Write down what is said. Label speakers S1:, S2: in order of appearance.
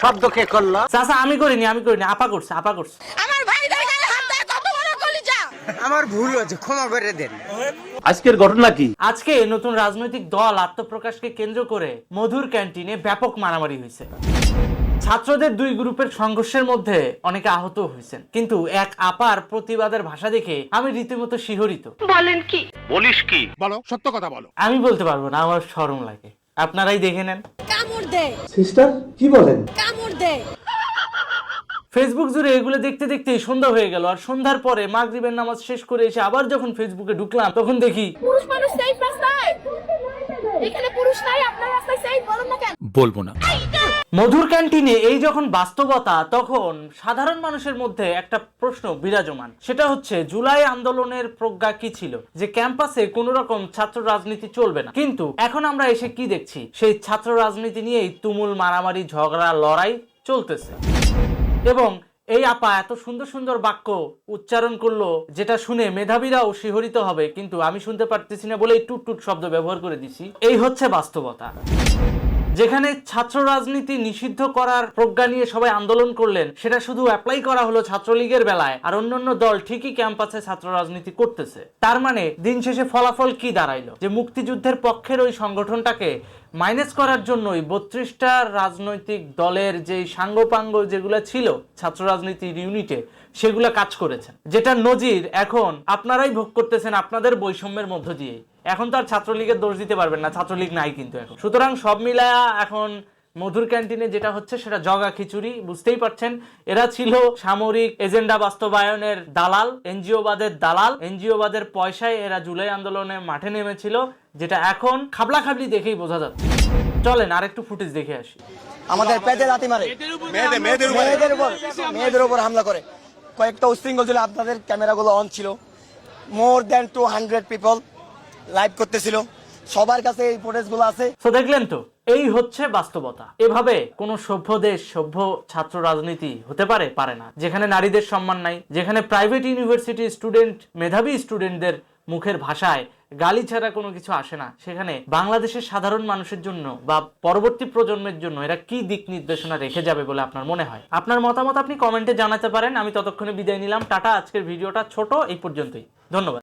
S1: শব্দ কে করল।
S2: চাচা আমি করিনি আমি করিনি আপা করছে আপা করছে।
S3: আমার ভাইদের গায়ে হাত দেয় কত বড় কলিজা।
S1: আমার ভুল হয়েছে ক্ষমা করে দেন।
S4: আজকের ঘটনা কি?
S2: আজকে নতুন রাজনৈতিক দল আত্মপ্রকাশকে কেন্দ্র করে মধুর ক্যান্টিনে ব্যাপক মারামারি হয়েছে। ছাত্রদের দুই গ্রুপের সংঘর্ষের মধ্যে অনেকে আহত হয়েছেন। কিন্তু এক আপার প্রতিবাদের ভাষা দেখে আমি রীতিমতো শিহরিত। বলেন কি?
S4: বলিস কি? বলো সত্য কথা বলো।
S2: আমি বলতে পারব না আমার শরম লাগে। আপনারাই দেখে নেন।
S5: সিস্টার কি বলেন?
S3: কামড় দেয়
S2: ফেসবুক জুড়ে এগুলো দেখতে দেখতে সন্ধ্যা হয়ে গেল আর সন্ধ্যার পরে মাগরিবের নামাজ শেষ করে এসে আবার যখন ফেসবুকে ঢুকলাম তখন দেখি
S3: পুরুষ মানুষ সেফ রাস্তায়। এখানে পুরুষ নাই আপনার রাস্তায় সেফ বলুন না কেন?
S4: বলব না।
S2: মধুর ক্যান্টিনে এই যখন বাস্তবতা, তখন সাধারণ মানুষের মধ্যে একটা প্রশ্ন বিরাজমান। সেটা হচ্ছে, জুলাই আন্দোলনের প্রজ্ঞা কি ছিল? যে ক্যাম্পাসে কোন রকম ছাত্র রাজনীতি চলবে না। কিন্তু এখন আমরা এসে কি দেখছি? সেই ছাত্র রাজনীতি নিয়েই তুমুল মারামারি, ঝগড়া, লড়াই চলতেছে। এবং এই আপা এত সুন্দর সুন্দর বাক্য উচ্চারণ করল, যেটা শুনে মেধাবীরাও শিহরিত হবে। কিন্তু আমি শুনতে পারতেছি না বলেই টুট টুট শব্দ ব্যবহার করে দিছি। এই হচ্ছে বাস্তবতা। যেখানে ছাত্র রাজনীতি নিষিদ্ধ করার প্রজ্ঞা নিয়ে সবাই আন্দোলন করলেন, সেটা শুধু অ্যাপ্লাই করা হলো ছাত্রলীগের বেলায়, আর অন্যান্য দল ঠিকই ক্যাম্পাসে ছাত্র রাজনীতি করতেছে। তার মানে দিন শেষে ফলাফল কি দাঁড়াইলো? যে মুক্তিযুদ্ধের পক্ষের ওই সংগঠনটাকে মাইনাস করার জন্যই বত্রিশটা রাজনৈতিক দলের যে সাঙ্গপাঙ্গ যেগুলো ছিল ছাত্র রাজনীতির ইউনিটে সেগুলো কাজ করেছেন। যেটা নজির এখন আপনারাই ভোগ করতেছেন আপনাদের বৈষম্যের মধ্য দিয়ে এখন তো আর ছাত্রলীগের দোষ দিতে পারবেন না ছাত্রলীগ নাই কিন্তু এখন। সুতরাং সব মিলায়া এখন মধুর ক্যান্টিনে যেটা হচ্ছে সেটা জগা খিচুড়ি বুঝতেই পারছেন? এরা ছিল সামরিক এজেন্ডা বাস্তবায়নের দালাল এনজিওবাদের দালাল। এনজিওবাদের পয়সায় এরা জুলাই আন্দোলনে মাঠে নেমেছিল যেটা এখন খাবলা খাবলি দেখেই বোঝা যাচ্ছে। চলেন আরেকটু ফুটেজ দেখে আসি।
S6: আমাদের পেটে লাথি মারে। মেয়েদের উপর মেয়েদের উপর। হামলা করে। কয়েকটা উশৃঙ্খল ছিল আপনাদের ক্যামেরাগুলো অন ছিল। More than two hundred people live করতেছিল। সবার কাছে এই ফুটেজগুলো আছে।
S2: তো দেখলেন তো, এই হচ্ছে বাস্তবতা। এভাবে কোন সভ্য দেশ, সভ্য ছাত্র রাজনীতি হতে পারে পারে না। যেখানে নারীদের সম্মান নাই, যেখানে প্রাইভেট ইউনিভার্সিটি স্টুডেন্ট মেধাবী স্টুডেন্টদের মুখের ভাষায় গালি ছাড়া কোনো কিছু আসে না, সেখানে বাংলাদেশের সাধারণ মানুষের জন্য বা পরবর্তী প্রজন্মের জন্য এরা কি দিক নির্দেশনা রেখে যাবে বলে আপনার মনে হয়? আপনার মতামত আপনি কমেন্টে জানাতে পারেন। আমি ততক্ষণে বিদায় নিলাম। টাটা, আজকের ভিডিওটা ছোট, এই পর্যন্তই। ধন্যবাদ।